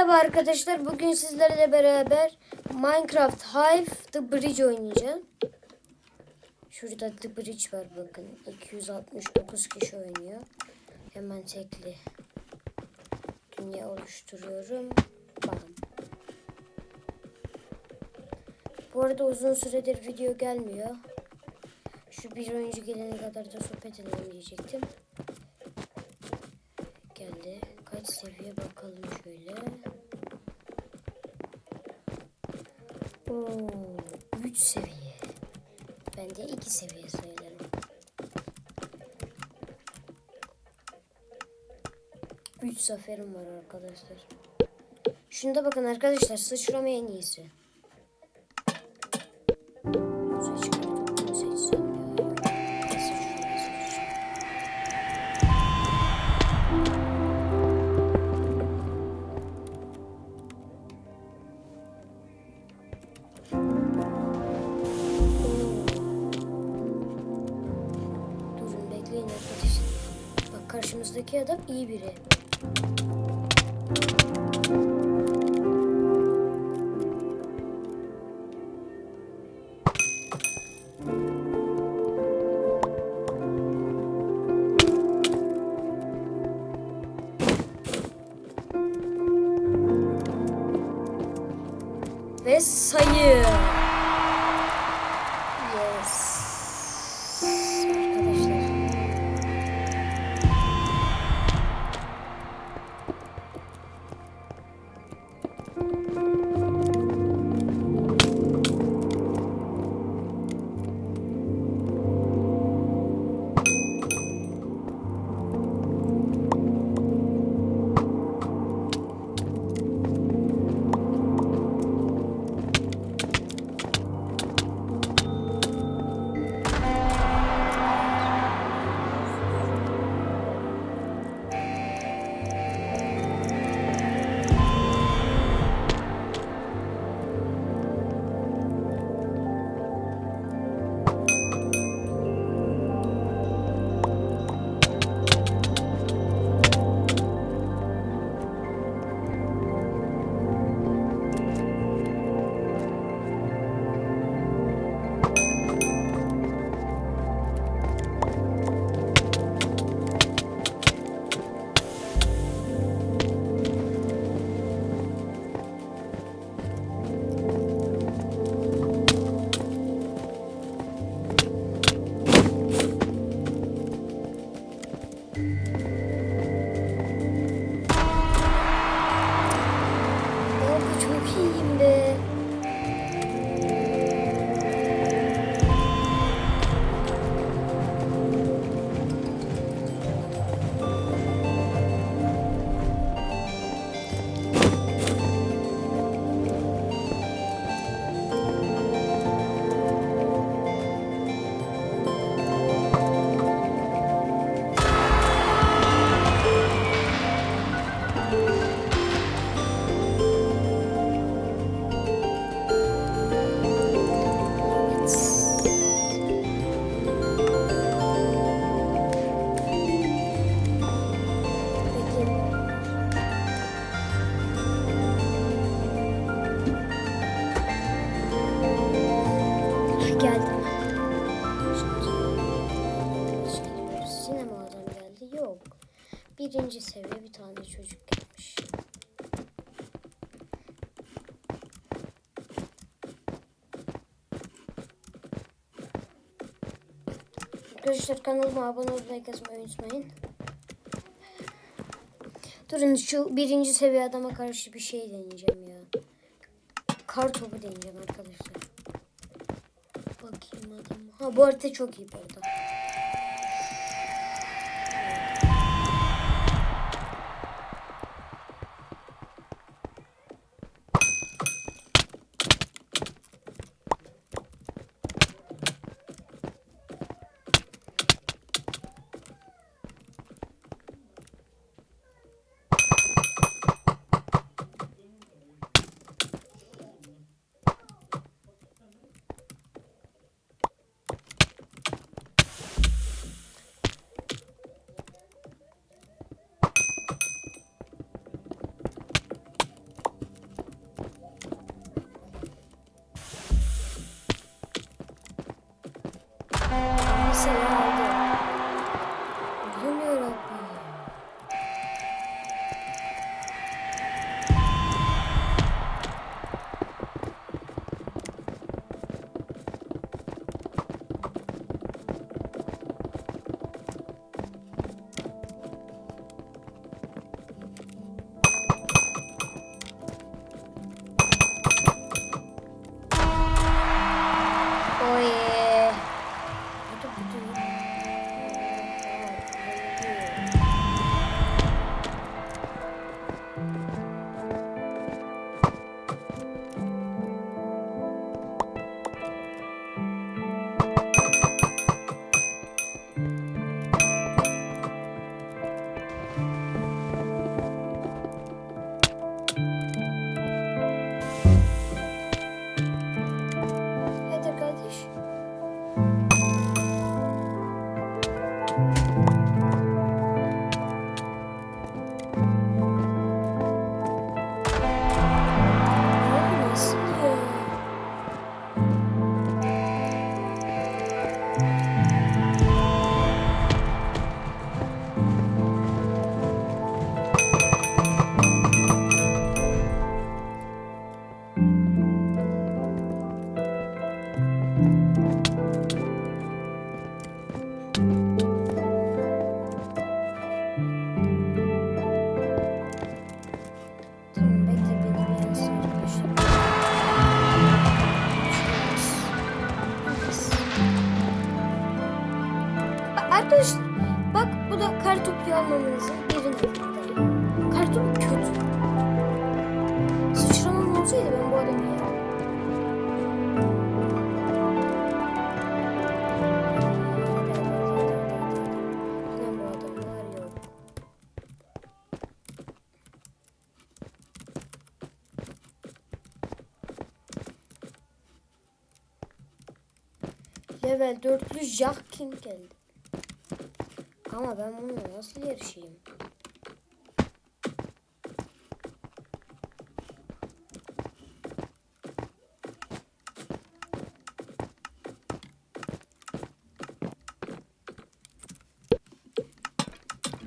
Merhaba arkadaşlar. Bugün sizlerle beraber Minecraft Hive The Bridge oynayacağım. Şurada The Bridge var bakın. 269 kişi oynuyor. Hemen tekli dünya oluşturuyorum. Bam. Bu arada uzun süredir video gelmiyor. Şu bir oyuncu gelene kadar da sohbet edelim diyecektim. Geldi. Kaç seviye bakalım şöyle. Oo, 3 seviye. Ben de 2 seviye sayılırım. 3 zaferim var arkadaşlar. Şunda bakın arkadaşlar sıçrama en iyisi. Karşımızdaki adam iyi biri. Ve Arkadaşlar kanalıma abone olmayı kazmayı unutmayın. Durun şu birinci seviye adama karşı bir şey deneyeceğim ya. Kar topu deneyeceğim arkadaşlar. Bakayım adam. Ha bu harita çok iyi bu arada. Neyse kartopu almamızın birinci Kartop kötü. Sıçramam olsaydı ben bu adamı yerim. Level 4'lü Jack King geldi. Ama ben bunu nasıl yarışayım?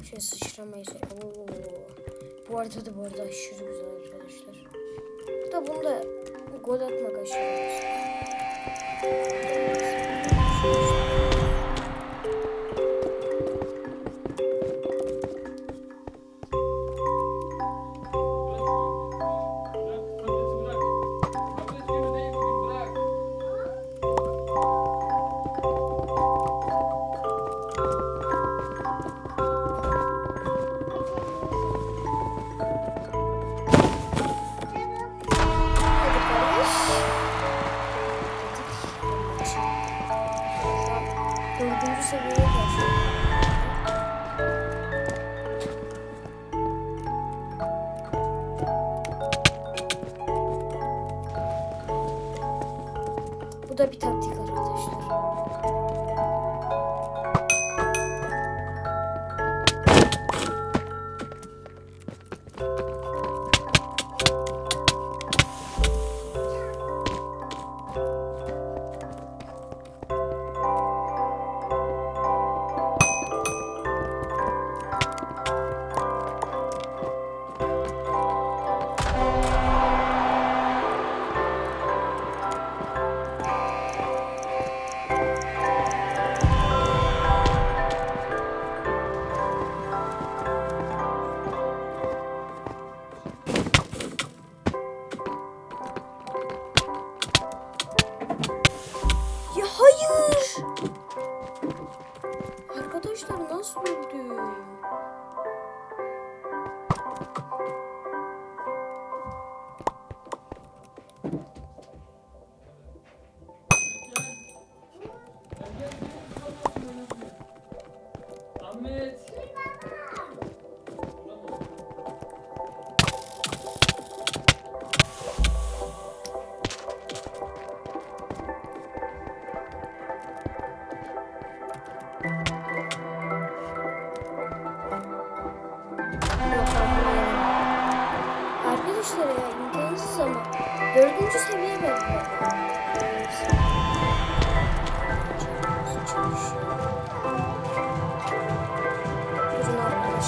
Şey sıçramayı Oo. Bu arada da bu arada aşırı güzel arkadaşlar. Da bunda gol atmak aşırı güzel. 是不是有点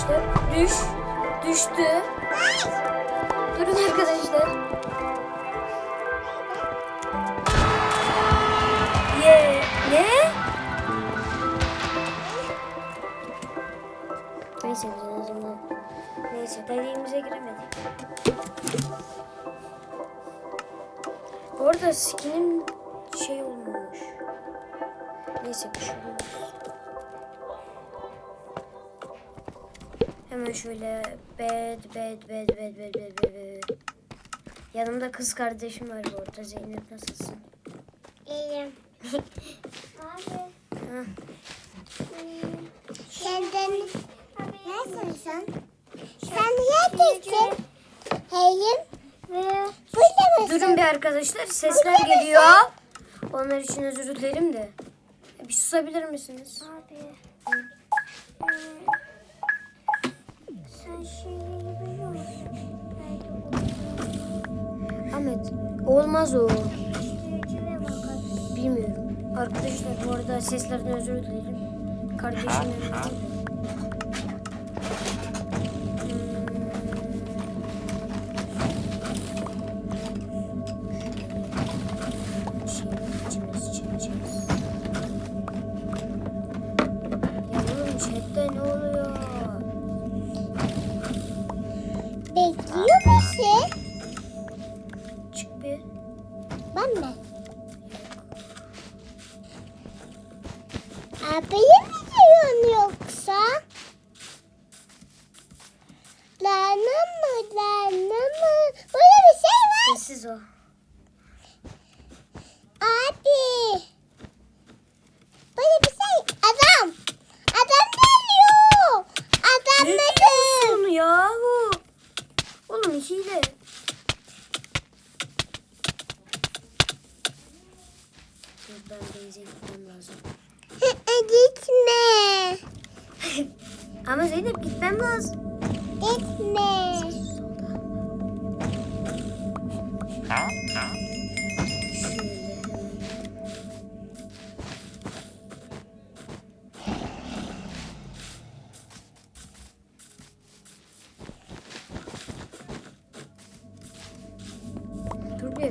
arkadaşlar. Düş. Düştü. Durun arkadaşlar. Ye. Ne? Neyse biz en azından. Neyse dediğimize giremedik. Bu arada skinim şey olmuş. Neyse bir şey olmaz. Hemen şöyle bed bed bed bed bed bed bed. bed. Yanımda kız kardeşim var bu orada. Zeynep nasılsın? İyiyim. Abi. Ha. Senden nasılsın? Sen niye teksin? Heyim. Burada? Durun bir arkadaşlar sesler geliyor. Onlar için özür dilerim de. Bir susabilir misiniz? Abi. Ahmet olmaz o. Bilmiyorum. Arkadaşlar bu arada seslerden özür dilerim. Kardeşim bir şey. Bir. Ben mi? Abi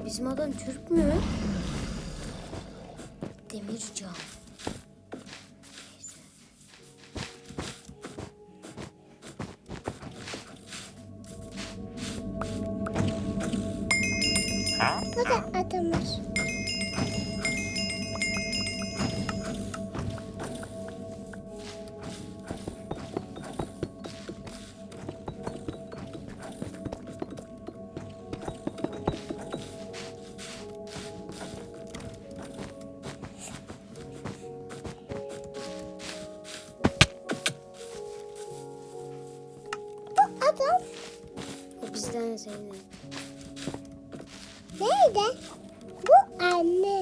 bizim adam Türk mü? Demircan. Adam O bizden Zeynep. nerede? Bu anne.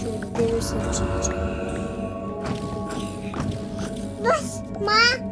Şöyle devirsem çekeceğim. Basma.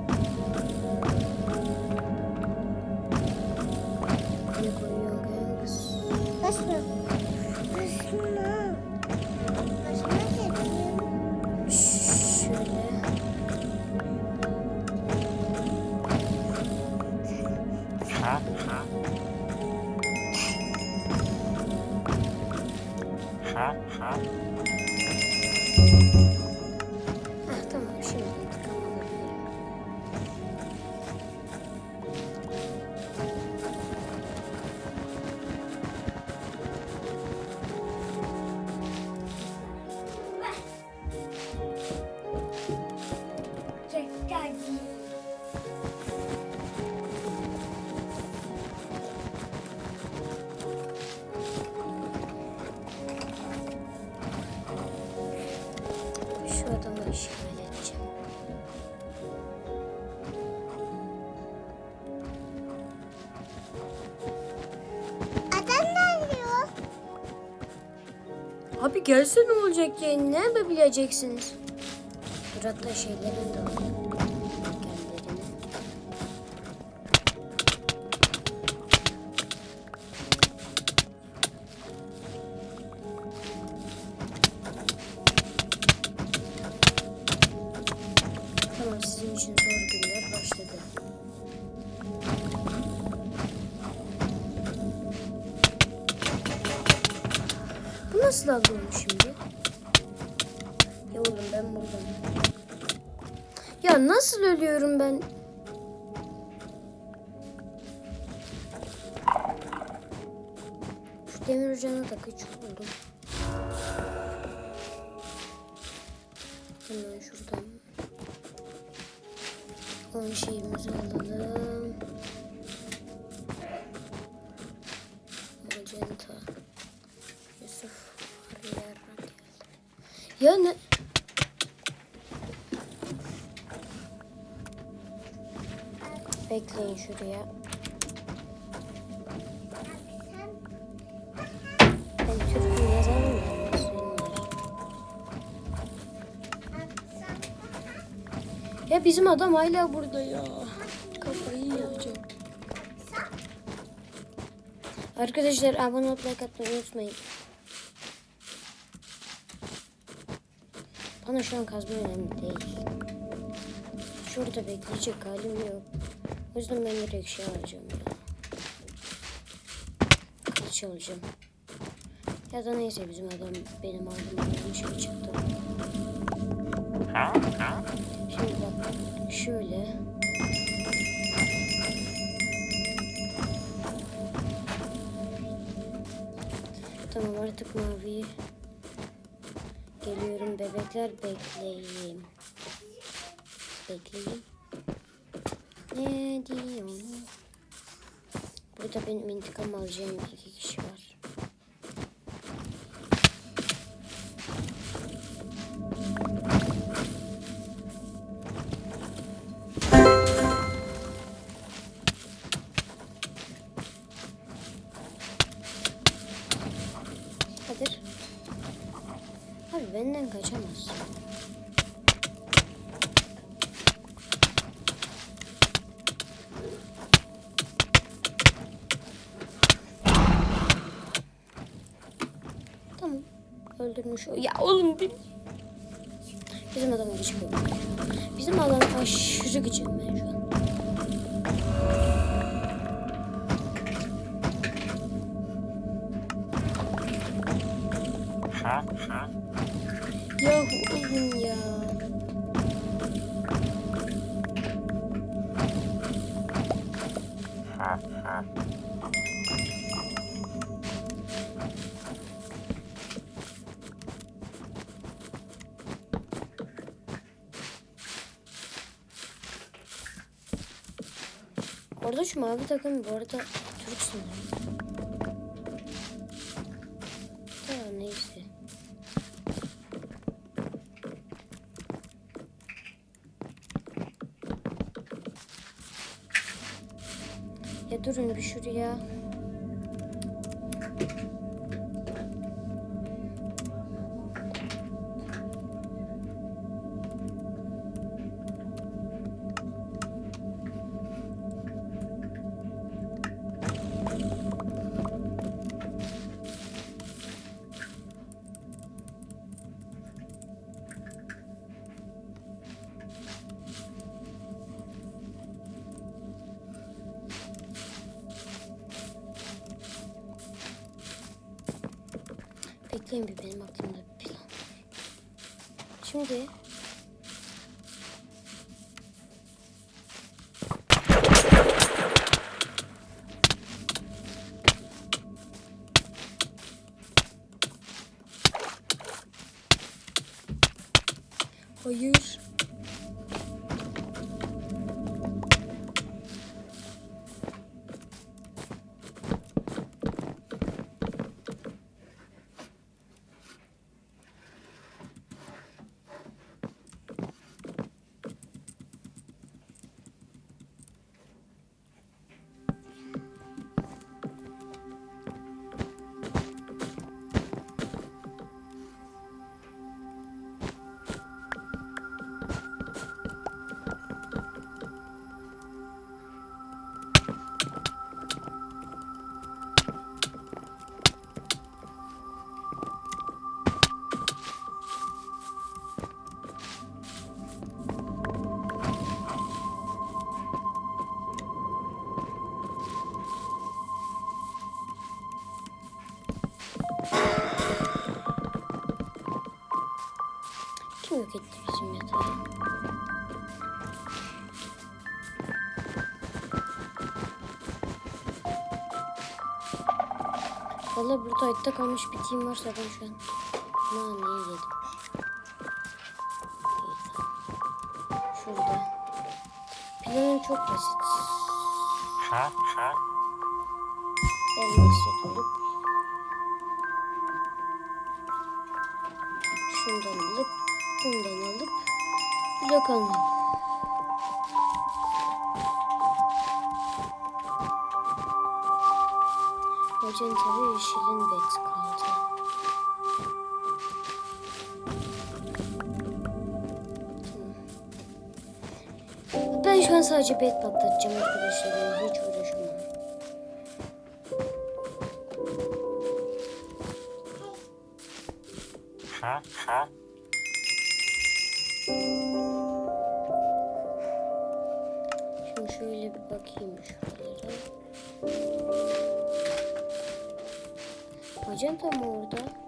Gelse ne olacak ya? Ne yapabileceksiniz? Dur hatta şeylerini de nasıl aldım şimdi? Ya oğlum ben buradan. Ya nasıl ölüyorum ben? Şu demir ocağına da küçük buldum. Hemen şuradan. On şeyimizi alalım. Ya ne? Bekleyin şuraya. Ya. Bizim adam hala burada ya. Kafayı yiyeceğim. Arkadaşlar abone olup like unutmayın. Bana şu an kazma önemli değil. Şurada bekleyecek halim yok. O yüzden ben direkt şey alacağım ya. Kılıç alacağım. Ya da neyse bizim adam benim aldığım şey çıktı. Şimdi bak şöyle. Tamam artık mavi. Geliyorum bebekler bekleyin. Bekleyin. Ne diyor? Burada benim intikam alacağım iki kişi var. Öldürmüş o. Ya oğlum bir... Bizim adam çıkıyor. Bizim adam aşırı güçlü ben şu an. Yahu Şu mavi takım bu arada Türk sınırı. Tamam neyse. Ya durun bir şuraya. Bekleyin bir benim aklımda bir plan. Şimdi kim yok etti bizim yatağı? Valla burada hayatta kalmış bir team varsa ben şu an Aman niye yedim? Şurada. Planım çok basit. Elmas set blok almak. Magenta ve yeşilin bet kaldı. Ben şu an sadece bet patlatacağım arkadaşlar. Hiç uğraşamam. Şimdi bakayım şuralara. Magenta mı orada?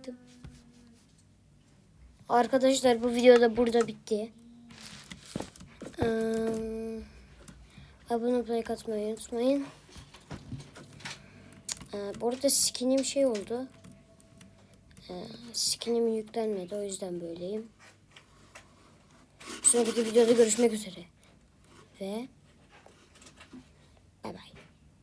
Mıydım? Arkadaşlar bu videoda burada bitti. Ee, abone like atmayı unutmayın. Ee, bu arada skinim şey oldu. Ee, skinim yüklenmedi o yüzden böyleyim. Sonraki videoda görüşmek üzere. Ve